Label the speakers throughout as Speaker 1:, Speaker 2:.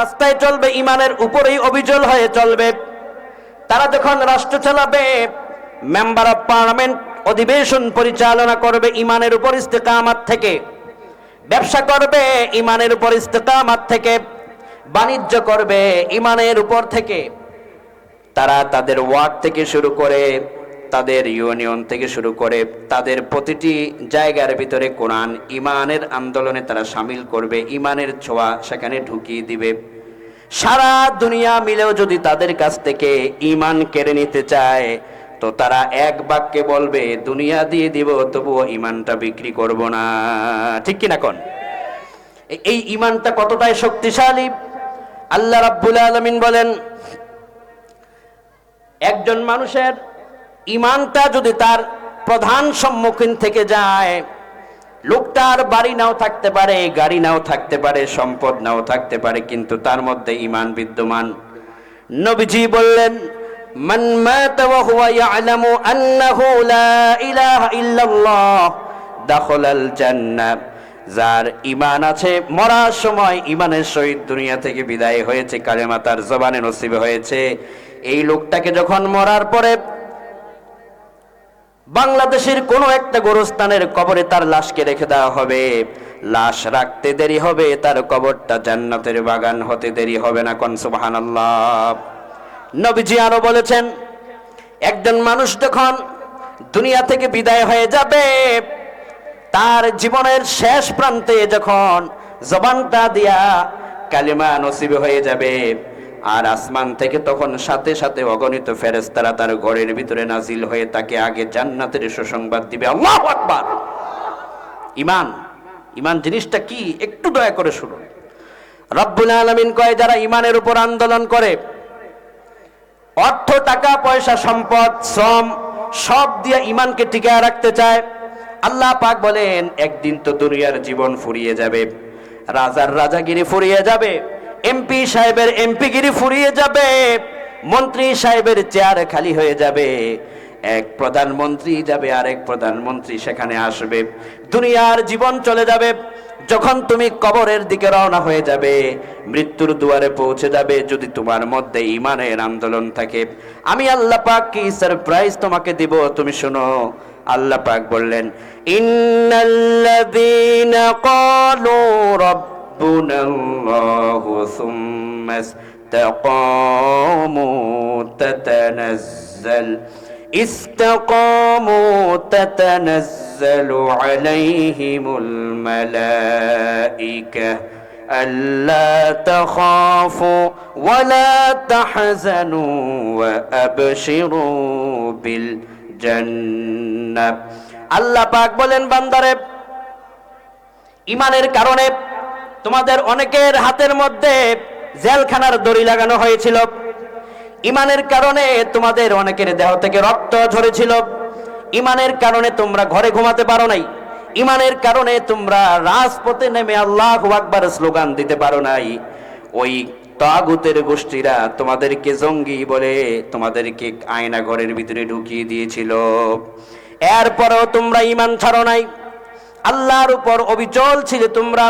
Speaker 1: রাস্তায় চলবে, ইমানের উপরেই অবিচল হয়ে চলবে। তারা যখন রাষ্ট্র চালাবে, মেম্বার অফ পার্লামেন্ট অধিবেশন পরিচালনা করবে ইমানের উপর ইস্তেকামাত থেকে। ব্যবসা করবে, ইমানের উপর ইস্তেকামাত থেকে। বাণিজ্য করবে, ইমানের উপর থেকে। তারা তাদের ওয়ার্ড থেকে শুরু করে, তাদের ইউনিয়ন থেকে শুরু করে, তাদের প্রতিটি জায়গার ভিতরে কোরআন, ইমানের আন্দোলনে তারা সামিল করবে। ইমানের ছোঁয়া সেখানে ঢুকিয়ে দিবে। সারা দুনিয়া মিলেও যদি তাদের কাছ থেকে ইমান কেড়ে নিতে চায়, তো তারা এক বাক্যে বলবে, দুনিয়া দিয়ে দিব, তবুও ইমানটা বিক্রি করব না। ঠিক কিনা কোন? এই ইমানটা কতটাই শক্তিশালী? আল্লাহ রাব্বুল আলামিন বলেন, একজন মানুষের ইমানটা যদি তার প্রধান সম্মুখীন থেকে যায় লোকটার বাড়ি নাও থাকতে পারে, গাড়ি নাও থাকতে পারে, সম্পদ নাও থাকতে পারে, কিন্তু তার মধ্যে ইমান বিদ্যমান। নবীজি বললেন মাতা ওয়া হুয়া ইয়ালামু আন্নাহু লা ইলাহা ইল্লাল্লাহ, দাখালাল জান্নাহ যার ইমান আছে, মরার সময় ইমানের সহিত দুনিয়া থেকে বিদায় হয়েছে, কালেমা তার জবানে নসিবে হয়েছে। এই লোকটাকে যখন মরার পরে বাংলাদেশের কোনো একটা গোরস্থানের কবরে তার লাশকে রেখে দেওয়া হবে। লাশ রাখতে দেরি হবে, তার কবরটা জান্নাতের বাগান হতে দেরি হবে না কোন, সুবহানাল্লাহ। নবীজি আরও বলেছেন, একজন মানুষ যখন দুনিয়া থেকে বিদায় হয়ে যাবে, তার জীবনের শেষ প্রান্তে যখন জবানটা দিয়া কালিমা নসিবে হয়ে যাবে আর আসমান থেকে তখন সাথে সাথে অগণিত ফেরেস্তারা তার ঘরের ভিতরে নাজিল হয়ে তাকে আগে জান্নাতের সুসংবাদ দিবে। আল্লাহ আকবার! ইমান ইমান জিনিসটা কি? একটু দয়া করে শুনুন। রব্বুল আলামিন কয়, যারা ইমানের উপর আন্দোলন করে, অর্থ, টাকা, পয়সা, সম্পদ, শ্রম, সব দিয়ে ইমানকে টিকায় রাখতে চায়, আল্লাহ পাক বলেন, একদিন তো দুনিয়ার জীবন ফুরিয়ে যাবে, রাজার রাজাগিরি ফুরিয়ে যাবে। এমপি সাহেবের এমপিগিরি ফুরিয়ে যাবে, মন্ত্রী সাহেবের চেয়ার খালি হয়ে যাবে। এক প্রধানমন্ত্রী যাবে, আরেক প্রধানমন্ত্রী সেখানে আসবে। দুনিয়ার জীবন চলে যাবে, যখন তুমি কবরের দিকে রওনা হয়ে যাবে। মৃত্যুর দুয়ারে পৌঁছে যাবে, যদি তোমার মধ্যে ইমানের আন্দোলন থাকে। আমি আল্লাহ পাক কি সারপ্রাইজ তোমাকে দিব, তুমি শোনো। আল্লাহ পাক বললেন, ইন্নাল্লাযীনা ক্বালু রাব্বুনা সুম্মা ইসতাকামু তাতানাজ্জাল استقاموا تتنزل عليهم الملائكة ألا تخافوا ولا تحزنوا وأبشروا بالجنة আল্লাহ পাক বলেন বান্দারে ইমানের কারণে তোমাদের অনেকের হাতের মধ্যে জেলখানার দড়ি লাগানো হয়েছিল। ইমানের কারণে তোমাদের অনেকের দেহ থেকে রক্ত ঝরেছিল। ইমানের কারণে তোমরা ঘরে ঘুমাতে পারো নাই। ইমানের কারণে তোমরা রাজপথে নেমে আল্লাহ আকবার স্লোগান দিতে পারো নাই। ওই তাগুতের গোষ্ঠীরা তোমাদেরকে জঙ্গি বলে তোমাদেরকে আয়না ঘরের ভিতরে ঢুকিয়ে দিয়েছিল। এরপরেও তোমরা ইমান ছাড়ো নাই। আল্লাহর উপর অবিচল ছিলে তোমরা।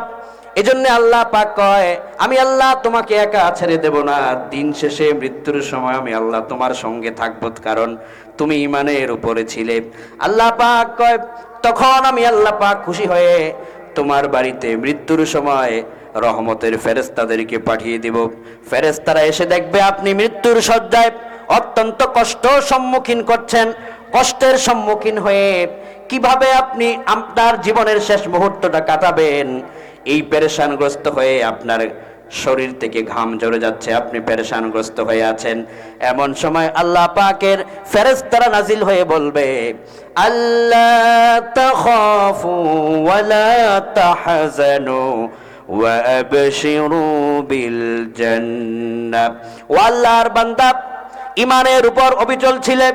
Speaker 1: এজন্য আল্লাহ পাক কয়, আমি আল্লাহ তোমাকে একা ছেড়ে দেব না। দিন শেষে মৃত্যুর সময় আমি আল্লাহ তোমার সঙ্গে থাকব, কারণ তুমি ইমানের উপরে ছিলে। আল্লাহ পাক কয়, তখন আমি আল্লাহ পাক খুশি হয়ে তোমার বাড়িতে মৃত্যুর সময় রহমতের ফেরেস্তাদেরকে পাঠিয়ে দিব। ফেরেস্তারা এসে দেখবে আপনি মৃত্যুর শয্যায় অত্যন্ত কষ্ট সম্মুখীন করছেন। কষ্টের সম্মুখীন হয়ে কীভাবে আপনি আপনার জীবনের শেষ মুহূর্তটা কাটাবেন? এই পেরেশানগ্রস্ত হয়ে আপনার শরীর থেকে ঘাম ঝরে যাচ্ছে আপনি পেরেশানগ্রস্ত হয়ে আছেন এমন সময় আল্লাহ পাকের ফেরেশতারা নাজিল হয়ে বলবে আল্লাহ তাখাফু ওয়ালা তাহজানু وأبشروا بالجنة ও আল্লাহর বান্দা ইমানের উপর অবিচল ছিলেন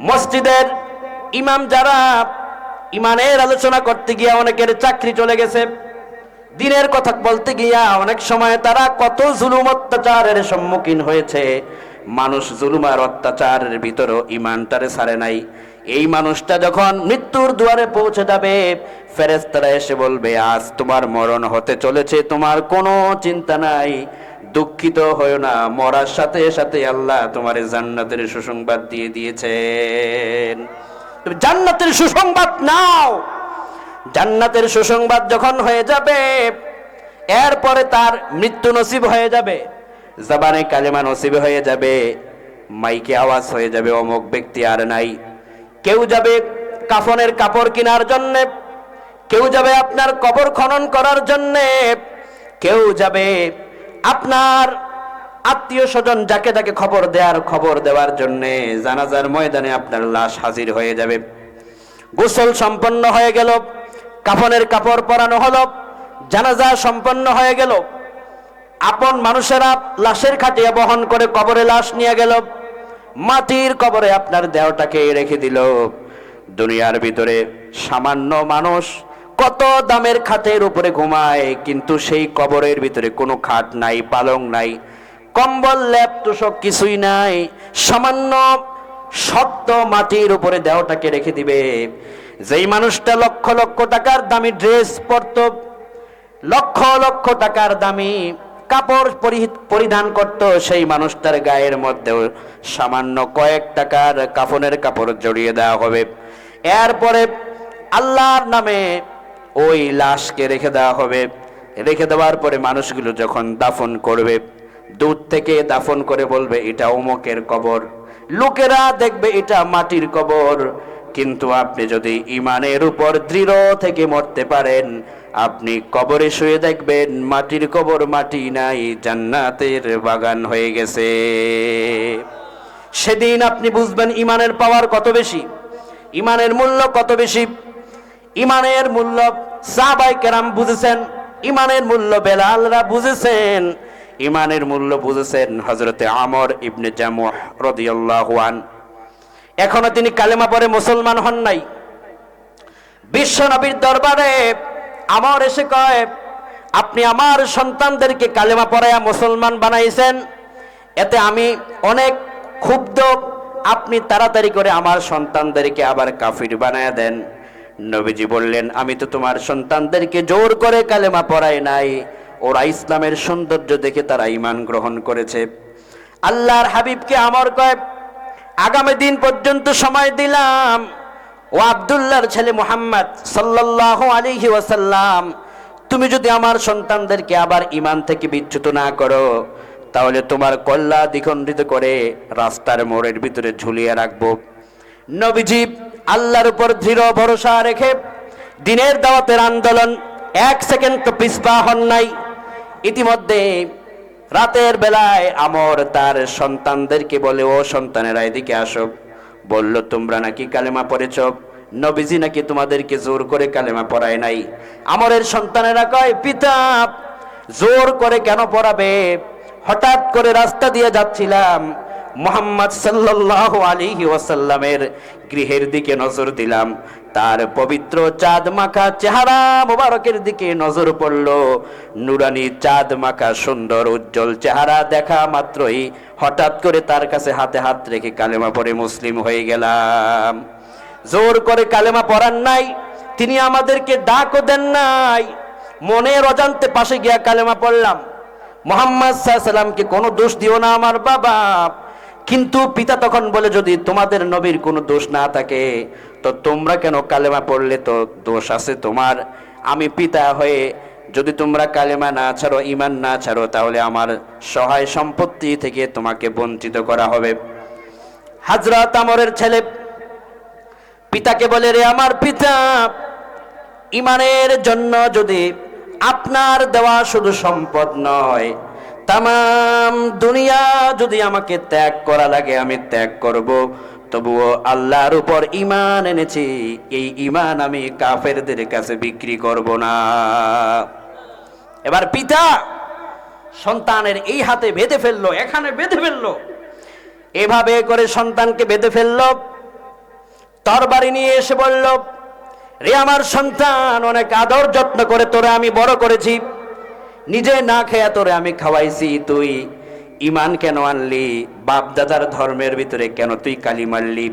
Speaker 1: মসজিদের ইমাম যারা ইমানের আলোচনা করতে গিয়া অনেকের চাকরি চলে গেছে দিনের কথা বলতে গিয়া অনেক সময় তারা কত জুলুম অত্যাচারের সম্মুখীন হয়েছে। মানুষ জুলুম আর অত্যাচারের ভিতরও ইমানটারে ছাড়ে নাই। এই মানুষটা যখন মৃত্যুর দুয়ারে পৌঁছে যাবে ফেরেস্তারা এসে বলবে, আজ তোমার মরণ হতে চলেছে, তোমার কোনো চিন্তা নাই। দুঃখিত হয়েও না, মরার সাথে সাথে আল্লাহ তোমার জান্নাতের সুসংবাদ দিয়ে দিয়েছেন। জান্নাতের সুসংবাদ নাও! জান্নাতের সুসংবাদ যখন হয়ে যাবে, এরপরে তার মৃত্যু নসিব হয়ে যাবে, জবানে কালেমা নসিব হয়ে যাবে, মাইকে আওয়াজ হয়ে যাবে, অমুক ব্যক্তি আর নাই। কেউ যাবে কাফনের কাপড় কেনার জন্যে, কেউ যাবে আপনার কবর খনন করার জন্যে, কেউ যাবে আপনার আত্মীয় স্বজন যাকে যাকে খবর দেওয়ার খবর দেওয়ার জন্যে, জানাজার ময়দানে আপনার লাশ হাজির হয়ে যাবে। গোসল সম্পন্ন হয়ে গেল। কাফনের কাপড় পরানো হলো, জানাজা সম্পন্ন হয়ে গেল। আপন মানুষেরা লাশের খাটিয়ে বহন করে কবরে লাশ নিয়ে গেল। মাটির কবরে আপনার দেহটাকে রেখে দিল। দুনিয়ার ভিতরে সামান্য মানুষ কত দামের খাতের উপরে ঘুমায়, কিন্তু সেই কবরের ভিতরে কোনো খাট নাই, পালং নাই, কম্বল, ল্যাপ তোষক কিছুই নাই। সামান্য শক্ত মাটির উপরে দেহটাকে রেখে দিবে। যেই মানুষটা লক্ষ লক্ষ টাকার দামি ড্রেস পরত, লক্ষ লক্ষ টাকার দামি কাপড় পরি- পরিধান করত, সেই মানুষটার গায়ের মধ্যেও সামান্য কয়েক টাকার কাফনের কাপড় জড়িয়ে দেওয়া হবে। এরপরে আল্লাহর নামে ওই লাশকে রেখে দেওয়া হবে। রেখে দেওয়ার পরে মানুষগুলো যখন দাফন করবে, দূর থেকে দাফন করে বলবে, এটা অমুকের কবর। লোকেরা দেখবে এটা মাটির কবর। কিন্তু আপনি যদি ইমানের উপর দৃঢ় থেকে মরতে পারেন, আপনি কবরে শুয়ে দেখবেন মাটির কবর মাটি নাই, জান্নাতের বাগান হয়ে গেছে। সেদিন আপনি বুঝবেন ইমানের পাওয়ার কত বেশি ইমানের মূল্য কত বেশি। ইমানের মূল্য সাহাবাই কেরাম বুঝেছেন ইমানের মূল্য বেলালরা বুঝেছেন ইমানের মূল্য বুঝেছেন হজরতে আমর ইবনে জামুহ রদিয়াল্লাহু আন এখনও তিনি কালেমা পরে মুসলমান হন নাই। বিশ্ব নবীর দরবারে আমার এসে কয়, আপনি আমার সন্তানদেরকে কালেমা পড়ায়া মুসলমান বানাইছেন। এতে আমি অনেক ক্ষুব্ধ। আপনি তাড়াতাড়ি করে আমার সন্তানদেরকে আবার কাফির বানায়া দেন। নবীজি বললেন, আমি তো তোমার সন্তানদেরকে জোর করে কালেমা পড়াই নাই। ওরা ইসলামের সৌন্দর্য দেখে তারা ইমান গ্রহণ করেছে। আল্লাহর হাবিবকে আমার কয় আগামী দিন পর্যন্ত সময় দিলাম। ও আবদুল্লাহর ছেলে মোহাম্মদ সাল্লাহ আলিহি ওয়াসাল্লাম, তুমি যদি আমার সন্তানদেরকে আবার ইমান থেকে বিচ্যুত না করো, তাহলে তোমার কল্লা দ্বিখণ্ডিত করে রাস্তার মোড়ের ভিতরে ঝুলিয়ে রাখব। নবীজি আল্লাহর উপর দৃঢ় ভরসা রেখে দিনের দাওয়াতের আন্দোলন এক সেকেন্ড তো পিছপা হন নাই। ইতিমধ্যে রাতের বেলায় আমর তার সন্তানদেরকে বলে, ও সন্তানেরা, এদিকে আসো। বলল, তোমরা নাকি কালেমা পড়েছ? নবীজি নাকি তোমাদেরকে জোর করে কালেমা পড়ায় নাই। আমরের সন্তানেরা কয়, পিতা, জোর করে কেন পড়াবে? হঠাৎ করে রাস্তা দিয়ে যাচ্ছিলাম। মোহাম্মদ সাল্লাল্লাহু আলাইহি ওয়াসাল্লামের গৃহের দিকে নজর দিলাম। তার পবিত্র চাঁদ মাখা চেহারা মোবারকের দিকে নজর পড়ল। নুরানি চাঁদ মাখা সুন্দর উজ্জ্বল চেহারা দেখা মাত্রই হঠাৎ করে তার কাছে হাতে হাত রেখে কালেমা পরে মুসলিম হয়ে গেলাম। জোর করে কালেমা পড়ান নাই, তিনি আমাদেরকে ডাকও দেন নাই। মনের অজান্তে পাশে গিয়া কালেমা পড়লাম। মোহাম্মদ সাল্লামকে কোনো দোষ দিও না আমার বাবা। কিন্তু পিতা তখন বলে, যদি তোমাদের নবীর কোনো দোষ না থাকে, তো তোমরা কেন কালেমা পড়লে? তো দোষ আছে তোমার। আমি পিতা হয়ে যদি তোমরা কালেমা না ছাড়ো ইমান না ছাড়ো, তাহলে আমার সহায় সম্পত্তি থেকে তোমাকে বঞ্চিত করা হবে। হাজরত আমরের ছেলে পিতাকে বলে, রে আমার পিতা ইমানের জন্য যদি আপনার দেওয়া শুধু সম্পদ নয় তাম দুনিয়া যদি আমাকে ত্যাগ করা লাগে, আমি ত্যাগ করব। তবুও আল্লাহর উপর ইমান এনেছি, এই ইমান আমি কাফেরদের কাছে বিক্রি করব না। এবার পিতা সন্তানের এই হাতে বেঁধে ফেলল, এখানে বেঁধে ফেলল। এভাবে করে সন্তানকে বেঁধে ফেলল, তরবারি নিয়ে এসে বলল, রে আমার সন্তান, অনেক আদর যত্ন করে তোরে আমি বড় করেছি। নিজে না খেয়া তোরে আমি খাওয়াইছি, তুই ইমান কেন আনলি? বাপ দাদার ধর্মের ভিতরে কেন তুই কালি মারলি?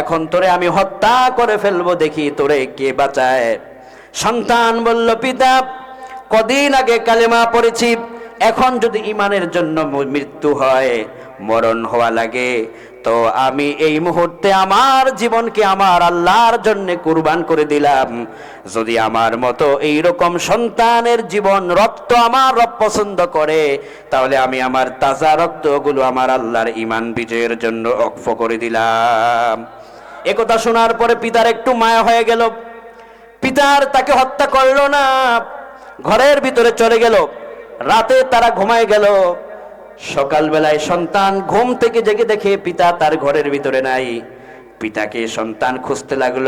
Speaker 1: এখন তোরে আমি হত্যা করে ফেলব দেখি তোরে কে বাঁচায়। সন্তান বলল, পিতা, কদিন আগে কালেমা পড়েছি, এখন যদি ইমানের জন্য মৃত্যু হয়, মরণ হওয়া লাগে। তো আমি এই মুহূর্তে আমার জীবনকে আমার আল্লাহর জন্য কুরবান করে দিলাম। যদি আমার মতো এই রকম সন্তানের জীবন রক্ত আমার রব পছন্দ করে, তাহলে আমি আমার তাজা রক্তগুলো আমার আল্লাহর ইমান বিজয়ের জন্য অক্ষ করে দিলাম। একথা শোনার পরে পিতার একটু মায়া হয়ে গেল। পিতার তাকে হত্যা করল না। ঘরের ভিতরে চলে গেল। রাতে তারা ঘুমায় গেল। সকালবেলায় সন্তান ঘুম থেকে জেগে দেখে পিতা তার ঘরের ভিতরে নাই। পিতাকে সন্তান খুঁজতে লাগল,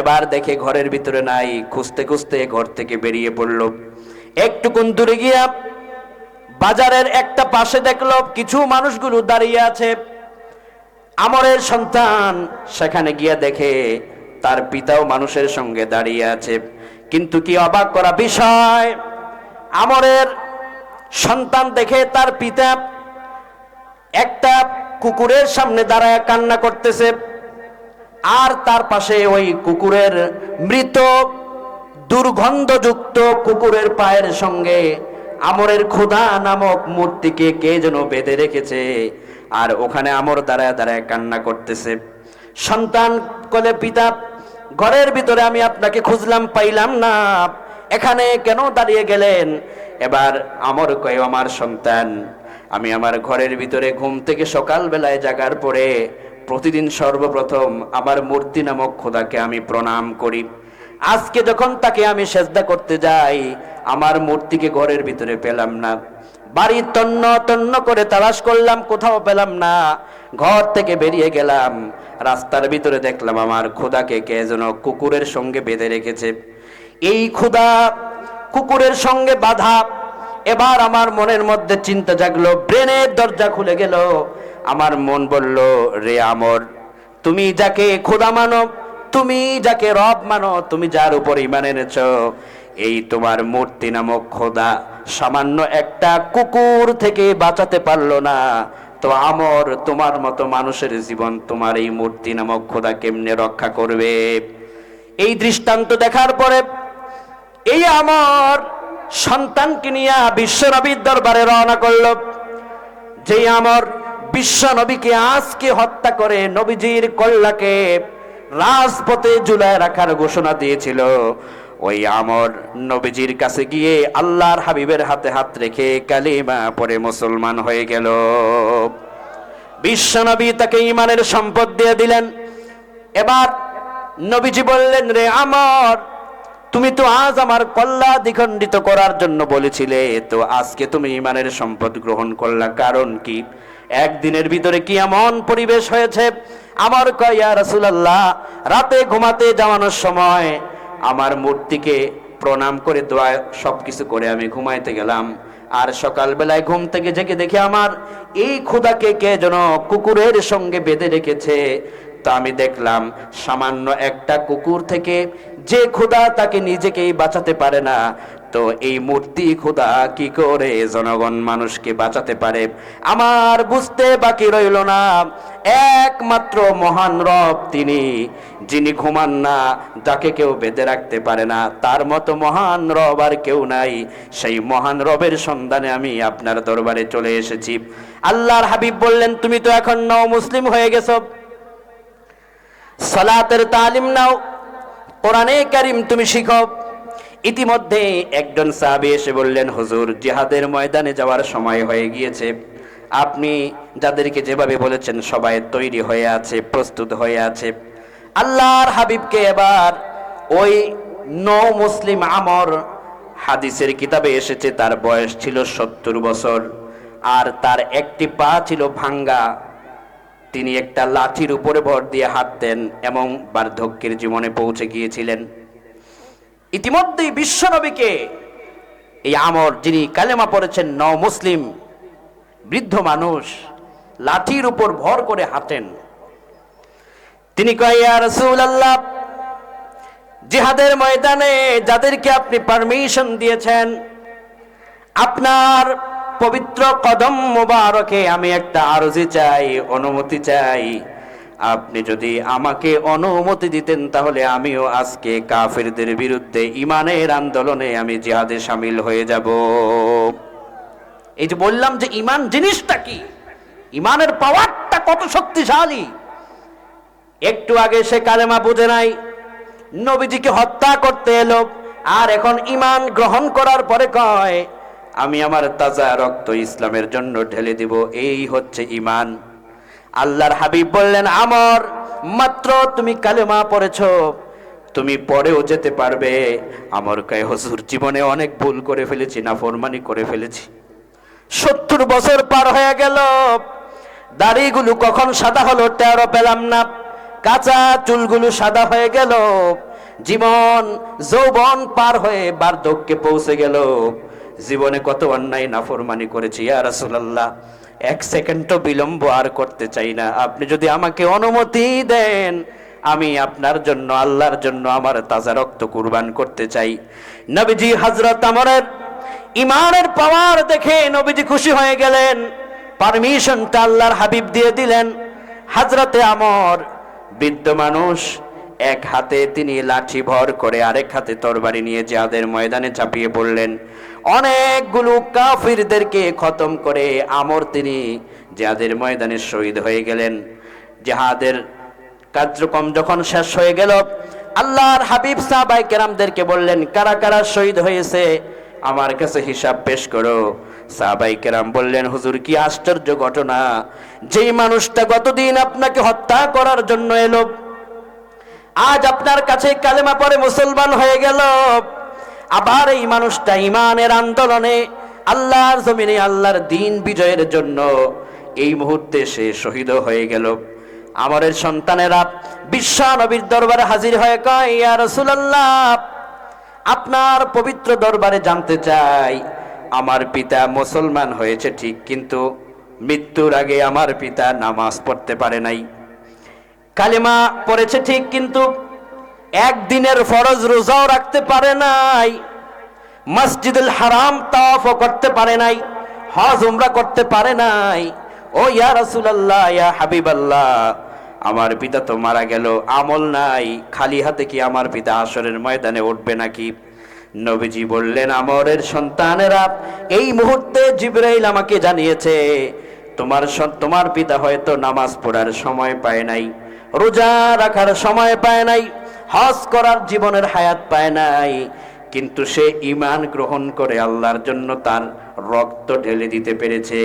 Speaker 1: এবার দেখে ঘরের ভিতরে নাই, খুঁজতে খুঁজতে ঘর থেকে বেরিয়ে পড়ল। একটুকুন দূরে গিয়া বাজারের একটা পাশে দেখল, কিছু মানুষগুলো দাঁড়িয়ে আছে। আমরের সন্তান সেখানে গিয়া দেখে তার পিতাও মানুষের সঙ্গে দাঁড়িয়ে আছে। কিন্তু কি অবাক করা বিষয়, আমরের সন্তান দেখে তার পিতা একটা কুকুরের সামনে দাঁড়ায় কান্না করতেছে। আর তার পাশে ওই কুকুরের মৃত, দুর্গন্ধযুক্ত কুকুরের পায়ের সঙ্গে আমরের ক্ষুধা নামক মূর্তিকে কে যেন বেঁধে রেখেছে। আর ওখানে আমর দাঁড়ায় দাঁড়ায় কান্না করতেছে। সন্তান কলে, পিতা, ঘরের ভিতরে আমি আপনাকে খুঁজলাম, পাইলাম না। এখানে কেন দাঁড়িয়ে গেলেন? এবার আমর কয়, আমার সন্তান, আমি আমার ঘরের ভিতরে ঘুম থেকে সকালবেলায় জাগার পরে প্রতিদিন সর্বপ্রথম আমার মূর্তি নামক খোদাকে আমি প্রণাম করি। আজকে যখন তাকে আমি সেজদা করতে যাই, আমার মূর্তিকে ঘরের ভিতরে পেলাম না। বাড়ি তন্ন তন্ন করে তালাশ করলাম, কোথাও পেলাম না। ঘর থেকে বেরিয়ে গেলাম, রাস্তার ভিতরে দেখলাম আমার খোদাকে কে যেন কুকুরের সঙ্গে বেঁধে রেখেছে। এই ক্ষুদা কুকুরের সঙ্গে বাধা। এবার আমার মনের মধ্যে চিন্তা জাগলো, ব্রেনের দরজা খুলে গেল। আমার মন বলল, রে আমর, তুমি যাকে খোদা মানো, তুমি যাকে রব মানো, তুমি যার উপর ইমান এনেছ। এই তোমার মূর্তি নামক খোদা সামান্য একটা কুকুর থেকে বাঁচাতে পারল না। তো আমর, তোমার মতো মানুষের জীবন তোমার এই মূর্তি নামক খোদা কেমনে রক্ষা করবে? এই দৃষ্টান্ত দেখার পরে এই আমার সন্তানকে নিয়ে বিশ্বনবীর দরবারে রওনা করল। যে আমার বিশ্ব নবীকে আজকে হত্যা করে নবীজির কল্লাকে রাজপথে ঝুলায় রাখার ঘোষণা দিয়েছিল। ওই আমর নবীজির কাছে গিয়ে আল্লাহর হাবিবের হাতে হাত রেখে কালিমা পরে মুসলমান হয়ে গেল। বিশ্বনবী তাকে ইমানের সম্পদ দিয়ে দিলেন। এবার নবীজি বললেন, রে আমর তুমি তো আজ আমার কল্লা দ্বিখণ্ডিত করার জন্য বলেছিলে, তো আজকে তুমি ইমানের সম্পদ গ্রহণ করলা, কারণ কি? একদিনের ভিতরে কি এমন পরিবেশ হয়েছে? আমার কয়া রাসুলাল্লাহ, রাতে ঘুমাতে যাওয়ানোর সময় আমার মূর্তিকে প্রণাম করে দোয়া, সবকিছু করে আমি ঘুমাইতে গেলাম। আর সকালবেলায় ঘুম থেকে জেগে দেখে আমার এই ক্ষুদাকে কে যেন কুকুরের সঙ্গে বেঁধে রেখেছে। তা আমি দেখলাম, সামান্য একটা কুকুর থেকে যে খোদা তাকে নিজেকেই বাঁচাতে পারে না, তো এই মূর্তি খোদা কি করে জনগণ মানুষকে বাঁচাতে পারে? আমার বুঝতে বাকি রইল না, একমাত্র মহান রব তিনি, যিনি ঘুমান না, যাকে কেউ বেঁধে রাখতে পারে না। তার মতো মহান রব আর কেউ নাই, সেই মহান রবের সন্ধানে আমি আপনার দরবারে চলে এসেছি। আল্লাহর হাবিব বললেন, তুমি তো এখন নও, মুসলিম হয়ে গেছো। সালাতের তালিম নাও কোরআনে কারিম তুমি শিখো। ইতিমধ্যে একজন সাহাবী এসে বললেন, হুজুর, জিহাদের ময়দানে যাওয়ার সময় হয়ে গিয়েছে। আপনি যাদেরকে যেভাবে বলেছেন, সবাই তৈরি হয়ে আছে, প্রস্তুত হয়ে আছে। আল্লাহর হাবিবকে এবার ওই নৌ মুসলিম আমর হাদিসের কিতাবে এসেছে, তার বয়স ছিল সত্তর বছর। আর তার একটি পা ছিল ভাঙ্গা। তিনি একটা লাঠির উপরে ভর দিয়ে হাঁটতেন এবং বার্ধক্যের জীবনে পৌঁছে গিয়েছিলেন। ইতিমধ্যেই বিশ্বনবীকে এই আমর যিনি কালেমা পড়েছেন ন মুসলিম, বৃদ্ধ মানুষ, লাঠির উপর ভর করে হাঁটেন। তিনি আল্লাহ জিহাদের ময়দানে যাদেরকে আপনি পারমিশন দিয়েছেন, আপনার পবিত্র কদম মোবারকে আমি একটা আরজি চাই, অনুমতি চাই। আপনি যদি আমাকে অনুমতি দিতেন, তাহলে আমিও আজকে কাফিরদের বিরুদ্ধে ইমানের আন্দোলনে আমি জিহাদে সামিল হয়ে যাব। এই যে বললাম যে ইমান জিনিসটা কি? ইমানের পাওয়ারটা কত শক্তিশালী? একটু আগে সে কালেমা বুঝে নাই। নবীজিকে হত্যা করতে এলো, আর এখন ইমান গ্রহণ করার পরে কয় আমি আমার তাজা রক্ত ইসলামের জন্য ঢেলে দিব। এই হচ্ছে ইমান আল্লাহর হাবিব বললেন, আমর, মাত্র তুমি কালেমা পড়েছ, তুমি পরেও যেতে পারবে। আমার কয়, হজুর, জীবনে অনেক ভুল করে ফেলেছি না ফরমানি করে ফেলেছি। সত্তর বছর পার হয়ে গেল, দাড়িগুলো কখন সাদা হলো টেরো পেলাম না। কাঁচা চুলগুলো সাদা হয়ে গেল, জীবন, যৌবন পার হয়ে বার্ধক্যে পৌঁছে গেল। জীবনে কত অন্যায় নাফরমানি করেছি, ইয়া রাসূলুল্লাহ, এক সেকেন্ডও বিলম্ব আর করতে চাই না। আপনি যদি আমাকে অনুমতি দেন, আমি আপনার জন্য, আল্লাহর জন্য আমার তাজা রক্ত কুরবান করতে চাই। নবীজি হযরত আমার ইমানের পাওয়ার দেখে নবীজি খুশি হয়ে গেলেন। পারমিশনটা আল্লাহর হাবিব দিয়ে দিলেন। হাজরতে আমর, বৃদ্ধ মানুষ, এক হাতে তিনি লাঠি ভর করে আরেক হাতে তরবারি নিয়ে জিহাদের ময়দানে চাপিয়ে পড়লেন। অনেকগুলো কাফিরদেরকে খতম করে আমর তিনি জিহাদের ময়দানে শহীদ হয়ে গেলেন। জিহাদের কার্যক্রম যখন শেষ হয়ে গেল, আল্লাহর হাবিব সাহাবাই কেরামদেরকে বললেন, কারা কারা শহীদ হয়েছে? আমার কাছে হিসাব পেশ করো। সাহাবাই কেরাম বললেন, হুজুর, কি আশ্চর্য ঘটনা। যেই মানুষটা গতদিন আপনাকে হত্যা করার জন্য এলো, আজ আপনার কাছে কালেমা পরে মুসলমান হয়ে গেল। আবার এই মানুষটা ইমানের আন্দোলনে আল্লাহর জমিনে আল্লাহর দিন বিজয়ের জন্য এই মুহূর্তে সে শহীদ হয়ে গেল। আমাদের সন্তানেরা বিশ্ব নবীর দরবারে হাজির হয়ে কয়, ইয়া রাসূলুল্লাহ, আপনার পবিত্র দরবারে জানতে চাই, আমার পিতা মুসলমান হয়েছে ঠিক, কিন্তু মৃত্যুর আগে আমার পিতা নামাজ পড়তে পারে নাই। কালিমা পড়েছে ঠিক, কিন্তু একদিনের ফরজ রোজাও রাখতে পারে নাই। মসজিদুল হারাম তাওয়াফও করতে পারে নাই, হজ উমরা করতে পারে নাই। ও ইয়া রাসূলুল্লাহ, ইয়া হাবিবাল্লাহ, আমার পিতা তো মারা গেল, আমল নাই। খালি হাতে কি আমার পিতা আসরের ময়দানে উঠবে নাকি? নবীজি বললেন, আমরের সন্তানেরা, এই মুহূর্তে জিব্রাইল আমাকে জানিয়েছে, তোমার তোমার পিতা হয়তো নামাজ পড়ার সময় পায় নাই, রোজা রাখার সময় পায় নাই, হজ করার জীবনের হায়াত পায় নাই কিন্তু সে ইমান গ্রহণ করে আল্লাহর জন্য তার রক্ত ঢেলে দিতে পেরেছে।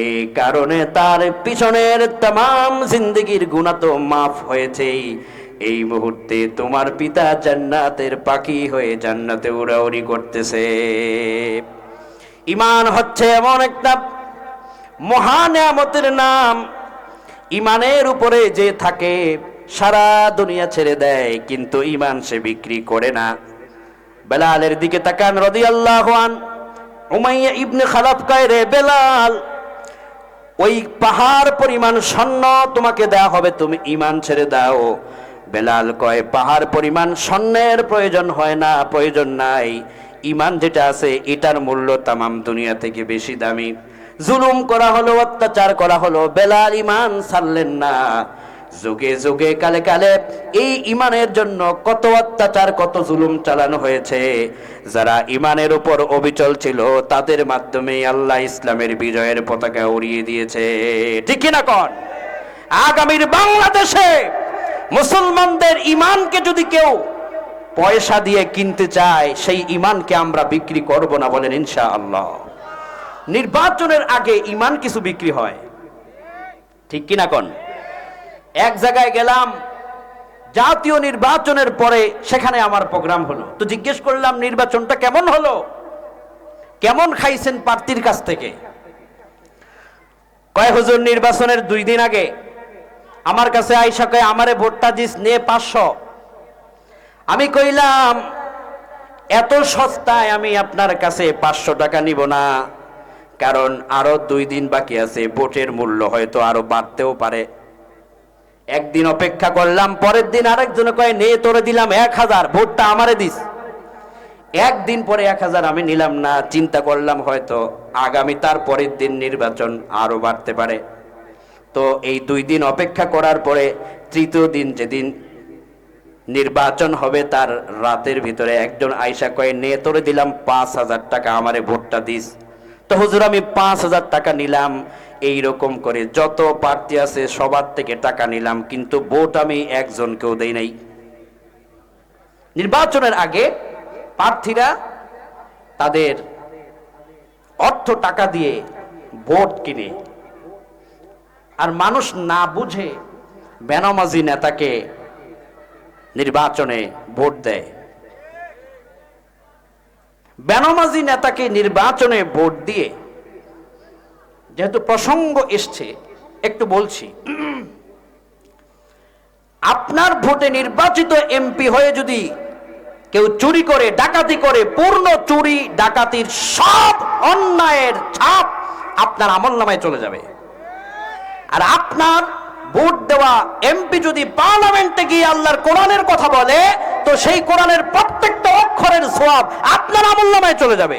Speaker 1: এই কারণে তার পিছনের তাম জিন্দগির গুণা তো মাফ হয়েছে এই মুহূর্তে তোমার পিতা জান্নাতের পাখি হয়ে জান্নাতে উড়াউড়ি করতেছে। ইমান হচ্ছে এমন একটা মহানিয়ামতের নাম। ইমানের উপরে যে থাকে, সারা দুনিয়া ছেড়ে দেয়, কিন্তু ইমান সে বিক্রি করে না। বেলালের দিকে তাকান রদি আল্লাহ উমাইয়া ইবনে খালাফ কয় রে বেলাল, ওই পাহাড় পরিমাণ স্বর্ণ তোমাকে দেয়া হবে, তুমি ইমান ছেড়ে দাও। বেলাল কয়, পাহাড় পরিমাণ স্বর্ণের প্রয়োজন হয় না, প্রয়োজন নাই। ইমান যেটা আছে, এটার মূল্য তামাম দুনিয়া থেকে বেশি দামি। জুলুম করা হলো, অত্যাচার করা হলো, বেলাল ইমান ছাড়লেন না। যুগে যুগে কালে কালে এই ইমানের জন্য কত অত্যাচার, কত জুলুম চালানো হয়েছে। যারা ইমানের উপর অবিচল ছিল, তাদের মাধ্যমে আল্লাহ ইসলামের বিজয়ের পতাকা উড়িয়ে দিয়েছে। ঠিক কিনা কন? আগামীর বাংলাদেশে মুসলমানদের ইমানকে যদি কেউ পয়সা দিয়ে কিনতে চায়, সেই ইমানকে আমরা বিক্রি করব না বলেন ইনশা আল্লাহ নির্বাচনের আগে ইমান কিছু বিক্রি হয়। ঠিক কিনা কন? এক জায়গায় গেলাম, জাতীয় নির্বাচনের পরে সেখানে আমার প্রোগ্রাম হলো। তো জিজ্ঞেস করলাম, নির্বাচনটা কেমন হলো? কেমন খাইছেন প্রার্থীর কাছ থেকে? কয়, হুজুর, নির্বাচনের দুই দিন আগে আমার কাছে আইসা আমারে ভোটটা দিস, নে পাঁচশো। আমি কইলাম, এত সস্তায় আমি আপনার কাছে পাঁচশো টাকা নিব না। কারণ আরও দুই দিন বাকি আছে, ভোটের মূল্য হয়তো আরও বাড়তেও পারে। একদিন অপেক্ষা করলাম, পরের দিন আরেকজনে কয়ে নিয়ে তোরে দিলাম এক হাজার, ভোটটা আমারে দিস। একদিন পরে এক হাজার আমি নিলাম না, চিন্তা করলাম হয়তো আগামী তার পরের দিন নির্বাচন আরও বাড়তে পারে। তো এই দুই দিন অপেক্ষা করার পরে তৃতীয় দিন যেদিন নির্বাচন হবে, তার রাতের ভিতরে একজন আইসা কয়ে নিয়ে তোরে দিলাম পাঁচ হাজার টাকা, আমারে ভোটটা দিস। তো হুজুর, আমি পাঁচ হাজার টাকা নিলাম। এই রকম করে যত প্রার্থী আছে সবার থেকে টাকা নিলাম, কিন্তু ভোট আমি একজনকেও দেই নাই। নির্বাচনের আগে প্রার্থীরা তাদের অর্থ টাকা দিয়ে ভোট কিনে। আর মানুষ না বুঝে বেনামাজি নেতাকে নির্বাচনে ভোট দেয়। বেনামাজি নেতাকে নির্বাচনে ভোট দিয়ে যেহেতু প্রসঙ্গ এসছে, একটু বলছি। আপনার ভোটে নির্বাচিত এমপি হয়ে যদি কেউ চুরি করে, ডাকাতি করে, পূর্ণ চুরি, ডাকাতির সব অন্যায়ের ছাপ আপনার আমল নামায় চলে যাবে। আর আপনার ভোট দেওয়া এমপি যদি পার্লামেন্টে গিয়ে আল্লাহর কোরআনের কথা বলে, তো সেই কোরআনের প্রত্যেকটা অক্ষরের সোয়াব আপনার আমল নামায় চলে যাবে।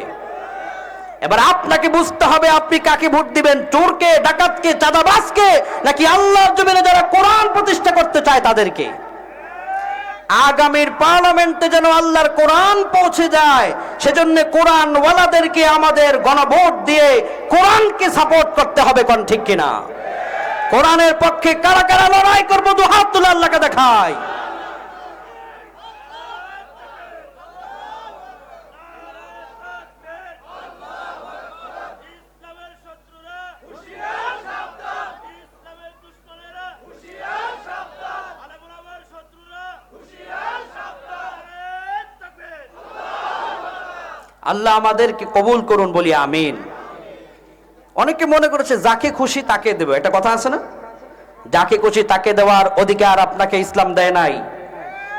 Speaker 1: এবার আপনাকে বুঝতে হবে, আপনি কাকে ভোট দিবেন? চোরকে, ডাকাতকে, চাঁদাবাজকে, নাকি আল্লাহর জমিনে যারা কোরআন প্রতিষ্ঠা করতে চায় তাদেরকে? আগামীর পার্লামেন্টে যেন আল্লাহর কোরআন পৌঁছে যায়, সেজন্য কোরআন ওয়ালাদেরকে আমাদের গণভোট দিয়ে কোরআনকে সাপোর্ট করতে হবে, কোন ঠিক কিনা? কোরআনের পক্ষে কারা কারা লড়াই করব, দু হাত তুলে আল্লাহকে দেখায় আল্লাহ আমাদেরকে কবুল করুন বলি আমিন। অনেকে মনে করেছে, যাকে খুশি তাকে দেবে। একটা কথা আছে না? যাকে খুশি তাকে দেওয়ার অধিকার আপনাকে ইসলাম দেয় নাই।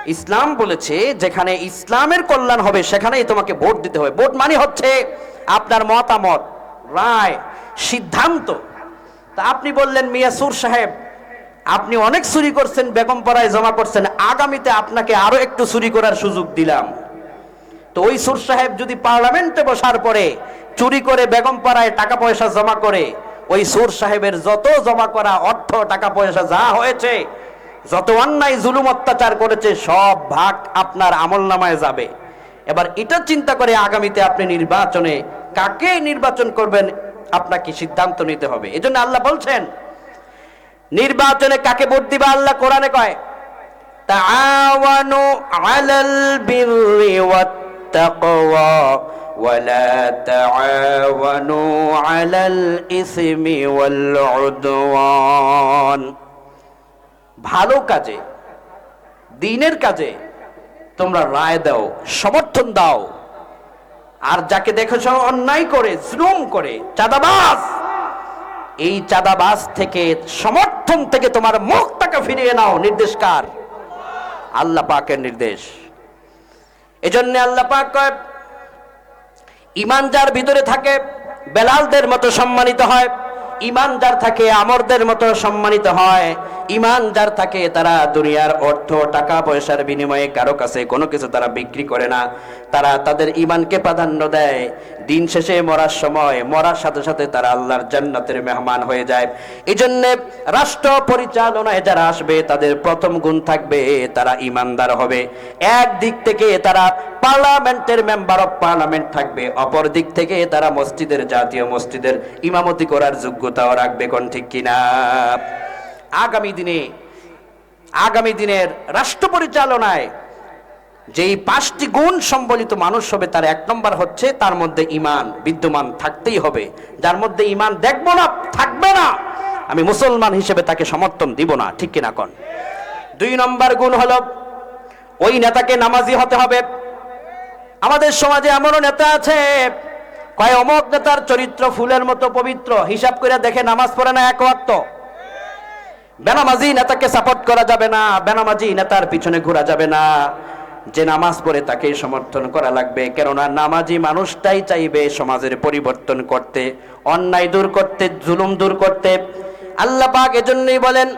Speaker 1: ইসলাম বলেছে, যেখানে ইসলামের কল্যাণ হবে, সেখানেই তোমাকে ভোট দিতে হবে। ভোট মানে হচ্ছে আপনার মতামত, রায়, সিদ্ধান্ত। তা আপনি বললেন, মিয়া সুর সাহেব, আপনি অনেক চুরি করছেন, বেগম পাড়ায় জমা করছেন। আগামীতে আপনাকে আরও একটু চুরি করার সুযোগ দিলাম। তো ওই সুর সাহেব যদি পার্লামেন্টে বসার পরে চুরি করে বেগম পাড়ায় টাকা পয়সা জমা করে ওই সুর সাহেবের যত জমা করা অর্থ, টাকা পয়সা যা হয়েছে, যত অন্যায়, জুলুম, অত্যাচার করেছে, সব ভাগ আপনার আমল নামায় যাবে। এবার এটা চিন্তা করে আগামীতে আপনি নির্বাচনে কাকে নির্বাচন করবেন, আপনাকে সিদ্ধান্ত নিতে হবে। এজন্য আল্লাহ বলছেন, নির্বাচনে কাকে ভোট দিবা আল্লাহ কোরআনে কয়, তাআওয়ানু আলাল বিররি ওয়াত والتقوى ولا تعاونوا على الإثم والعدوان ভালো কাজে দিনের কাজে তোমরা রায় দাও সমর্থন দাও আর যাকে দেখেছ অন্যায় করে জুলুম করে চাঁদাবাজ এই চাঁদাবাজ থেকে সমর্থন থেকে তোমার মুখটাকে ফিরিয়ে নাও নির্দেশকার আল্লাহ পাকের নির্দেশ এজন্য আল্লাহ পাক কয় ইমান যার ভিতরে থাকে, বেলালদের মতো সম্মানিত হয় ইমান যার থাকে আমরদের মতো সম্মানিত হয় ইমান যার থাকে তারা দুনিয়ার অর্থ, টাকা পয়সার বিনিময়ে কারও কাছে কোনো কিছু তারা বিক্রি করে না। তারা তাদের ইমানকে প্রাধান্য দেয়। দিন শেষে মরার সময়, মরার সাথে সাথে তারা আল্লাহর জান্নাতের মেহমান হয়ে যায়। এই জন্যে রাষ্ট্র পরিচালনায় যারা আসবে, তাদের প্রথম গুণ থাকবে, তারা ইমানদার হবে। এক দিক থেকে তারা পার্লামেন্টের মেম্বার অফ পার্লামেন্ট থাকবে, অপর দিক থেকে তারা মসজিদের, জাতীয় মসজিদের ইমামতি করার যোগ্যতাও রাখবে, কোন ঠিক কিনা? আগামী দিনে, আগামী দিনের রাষ্ট্র পরিচালনায় যেই পাঁচটি গুণ সম্বলিত মানুষ হবে, তার এক নম্বর হচ্ছে তার মধ্যে ইমান বিদ্যমান থাকতেই হবে। যার মধ্যে ইমান দেখব না, থাকবে না। আমি মুসলমান হিসেবে তাকে সমর্থন দিব না, ঠিক কিনা কন? দুই নম্বর গুণ হলো, ওই নেতাকে নামাজি হতে হবে। আমাদের সমাজে এমনও নেতা আছে, কয় অমক নেতার চরিত্র ফুলের মতো পবিত্র, হিসাব করে দেখে নামাজ পড়ে না এক ওয়াক্ত। বেনামাজি নেতাকে সাপোর্ট করা যাবে না, বেনামাজি নেতার পিছনে ঘোরা যাবে না। যে নামাজ পড়ে তাকে সমর্থন করা লাগবে কেননা নামাজি মানুষটাই চাইবে সমাজের পরিবর্তন করতে অন্যায় দূর করতে জুলুম দূর করতে আল্লাহ পাক এজন্যই বলেন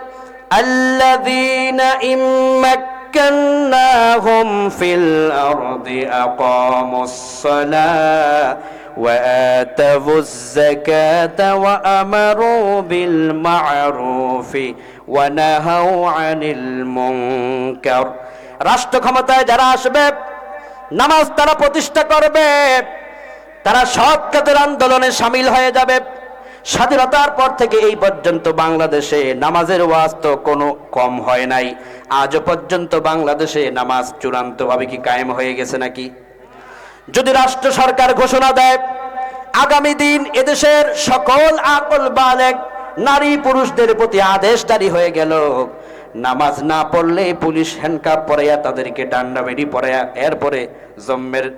Speaker 1: আল্লাযীনা ইম্মাক্কান্নাহুম ফিল আরদি আকামুস সালাহ وآتوا الزكاة وأمروا بالمعروف ونهوا عن المنكر রাষ্ট্র ক্ষমতায় যারা আসবে, নামাজ তারা প্রতিষ্ঠা করবে, তারা সৎ কাজের আন্দোলনে সামিল হয়ে যাবে। স্বাধীনতার পর থেকে এই পর্যন্ত বাংলাদেশে নামাজের ওয়াজ তো কোনো কম হয় নাই। আজও পর্যন্ত বাংলাদেশে নামাজ চূড়ান্তভাবে কি কায়েম হয়ে গেছে নাকি? যদি রাষ্ট্র সরকার ঘোষণা দেয়, আগামী দিন এদেশের সকল আকল বালেক নারী পুরুষদের প্রতি আদেশ জারি হয়ে গেল। নামাজ না পড়লে পুলিশ হ্যান্ডকাপ পরাইয়া তাদেরকে ডান্ডা বেড়ি পরাইয়া এরপরে জম্মের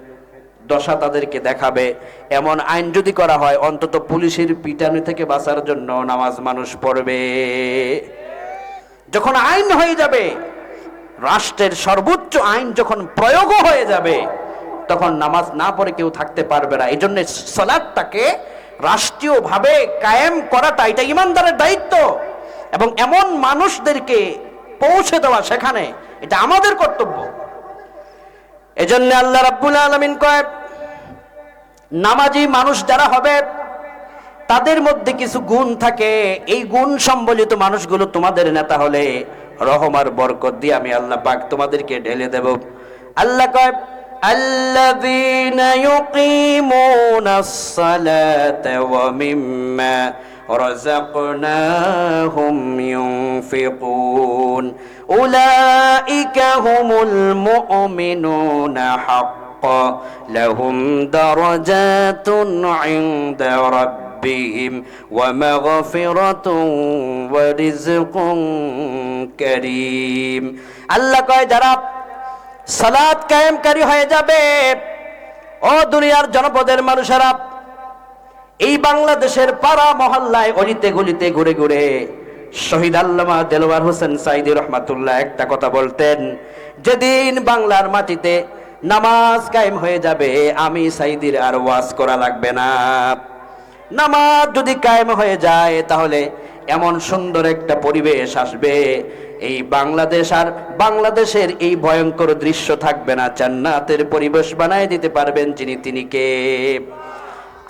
Speaker 1: দশা তাদেরকে দেখাবে। এমন আইন যদি করা হয়, অন্তত পুলিশের পিটানি থেকে বাঁচার জন্য নামাজ মানুষ পড়বে। যখন আইন হয়ে যাবে, রাষ্ট্রের সর্বোচ্চ আইন যখন প্রয়োগও হয়ে যাবে, তখন নামাজ না পড়ে কেউ থাকতে পারবে না। এই জন্য সলাদটাকে রাষ্ট্রীয়ভাবে কায়েম করাটা, এটা ইমানদারের দায়িত্ব। এবং এমন মানুষদেরকে পৌঁছে দেওয়া সেখানে এটা আমাদের কর্তব্য এজন্য আল্লাহ রাব্বুল আলামিন কয় নামাজি মানুষ যারা হবে তাদের মধ্যে কিছু গুণ থাকে এই গুণ সম্বলিত মানুষগুলো তোমাদের নেতা হলে রহমার বরকত দিয়ে আমি আল্লাহ পাক তোমাদেরকে ঢেলে দেব আল্লাহ কয় الذين يقيمون الصلاة ومما رزقناهم ينفقون أولئك هم المؤمنون حقا لهم درجات عند ربهم ومغفرة ورزق كريم আল্লাহ কয় যারা সালাত কায়েমকারী হয়ে যাবে ও দুনিয়ার জনপদের মানুষেরা এই বাংলাদেশের পাড়া মহল্লায় অলিতে গলিতে ঘুরে ঘুরে শহীদ আল্লামা দেলোয়ার হোসেন সাইদি রহমাতুল্লাহ একটা কথা বলতেন, যেদিন বাংলার মাটিতে নামাজ কায়েম হয়ে যাবে, আমি সাইদির আর ওয়াজ করা লাগবে না। নামাজ যদি কায়েম হয়ে যায়, তাহলে এমন সুন্দর একটা পরিবেশ আসবে। এই বাংলাদেশ আর বাংলাদেশের এই ভয়ঙ্কর দৃশ্য থাকবে না। জান্নাতের পরিবেশ বানায় দিতে পারবেন যিনি, তিনি কে?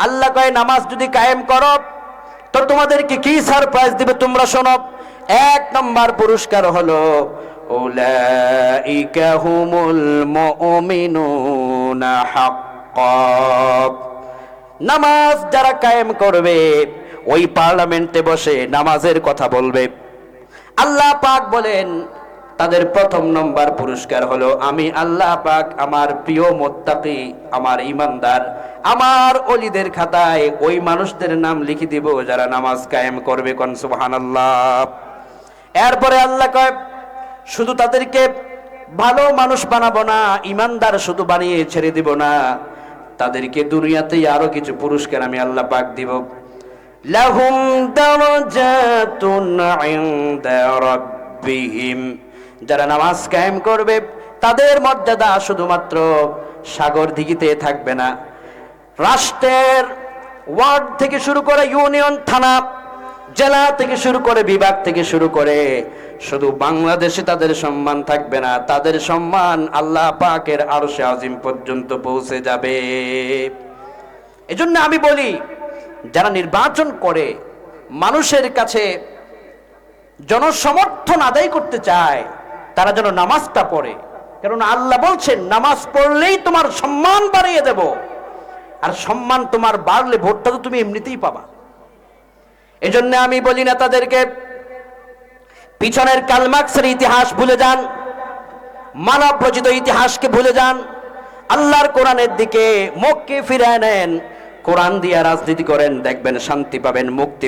Speaker 1: আল্লাহ কয়, নামাজ যদি কায়েম করো, তো তোমাদেরকে কি সারপ্রাইজ দিবে তোমরা শোনো? এক নম্বর পুরস্কার হলো নামাজ যারা কায়েম করবে, ওই পার্লামেন্টে বসে নামাজের কথা বলবে। আল্লাহ পাক বলেন তাদের প্রথম নম্বর পুরস্কার হলো, আমি আল্লাহ পাক আমার প্রিয় মোত্তাকি, আমার ইমানদার, আমার অলিদের খাতায় ওই মানুষদের নাম লিখে দিব যারা নামাজ কায়েম করবে কোন সুবহানাল্লাহ। এরপরে আল্লাহ কয়, শুধু তাদেরকে ভালো মানুষ বানাবো না, ইমানদার শুধু বানিয়ে ছেড়ে দিব না, তাদেরকে দুনিয়াতেই আরও কিছু পুরস্কার আমি আল্লাহ পাক দিব। লাহুম দারাজাতুন ইনদা রাব্বিহিম। যারা নামাজ কায়েম করবে, তাদের মর্যাদা শুধুমাত্র সাগর দিঘিতে থাকবে না। রাষ্ট্রের ওয়ার্ড থেকে শুরু করে ইউনিয়ন, থানা, জেলা থেকে শুরু করে বিভাগ থেকে শুরু করে শুধু বাংলাদেশে তাদের সম্মান থাকবে না, তাদের সম্মান আল্লাহ পাকের আরশে আজিম পর্যন্ত পৌঁছে যাবে। এজন্য আমি বলি, যারা নির্বাচন করে, মানুষের কাছে জনসমর্থন আদায় করতে চায় তারা যেন নামাজটা পড়ে। কারণ আল্লাহ বলছেন, নামাজ পড়লেই তোমার সম্মান বাড়িয়ে দেব। আর সম্মান তোমার বাড়লে ভোটটা তো তুমি এমনিতেই পাবা। এজন্য আমি বলি না তাদেরকে, পিছনের কালমাক্সের ইতিহাস ভুলে যান, মানব রচিত ইতিহাসকে ভুলে যান, আল্লাহর কোরআনের দিকে মুখকে ফিরে নেন, কোরআন দিয়া রাজনীতি করেন, দেখবেন শান্তি পাবেন, মুক্তি